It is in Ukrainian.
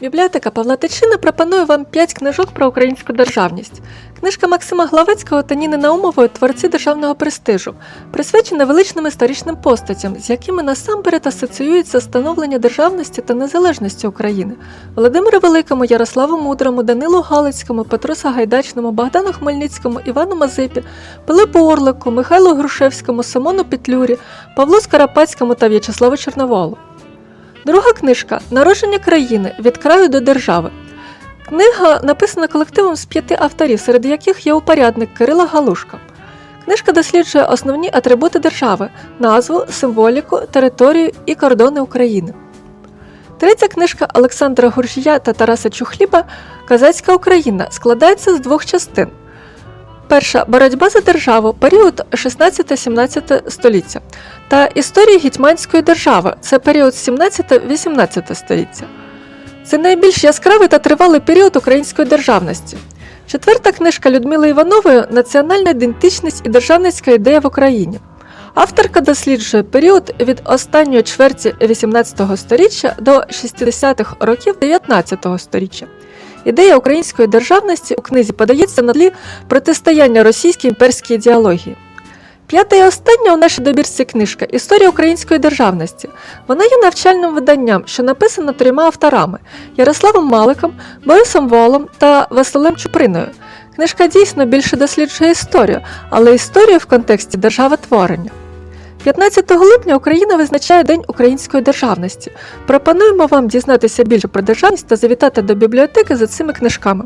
Бібліотека Павла Тичина пропонує вам 5 книжок про українську державність. Книжка Максима Главецького та Ніни Наумової Творці державного престижу присвячена величним історичним постатям, з якими насамперед асоціюється становлення державності та незалежності України Володимиру Великому, Ярославу Мудрому, Данилу Галицькому, Петру Сагайдачному, Богдану Хмельницькому, Івану Мазепі, Пилипу Орлику, Михайлу Грушевському, Симону Петлюрі, Павлу Скарапацькому та В'ячеславу Чорноволу. Друга книжка Народження країни від краю до держави. Книга написана колективом з п'яти авторів, серед яких є упорядник Кирила Галушка. Книжка досліджує основні атрибути держави, назву, символіку, територію і кордони України. Третя книжка Олександра Гуржія та Тараса Чухліба Казацька Україна складається з двох частин. Перша боротьба за державу, період 16-17 століття, та історія Гетьманської держави, це період 17-18 століття. Це найбільш яскравий та тривалий період української державності. Четверта книжка Людмили Іванової Національна ідентичність і державницька ідея в Україні. Авторка досліджує період від останньої чверті 18 століття до 60-х років 19 століття. Ідея української державності у книзі подається на тлі протистояння російській імперській ідеології. П'ята і остання у нашій добірці книжка Історія української державності. Вона є навчальним виданням, що написано трьома авторами Ярославом Маликом, Борисом Волом та Василем Чуприною. Книжка дійсно більше досліджує історію, але історію в контексті державотворення. 15 липня Україна визначає День української державності. Пропонуємо вам дізнатися більше про державність та завітати до бібліотеки за цими книжками.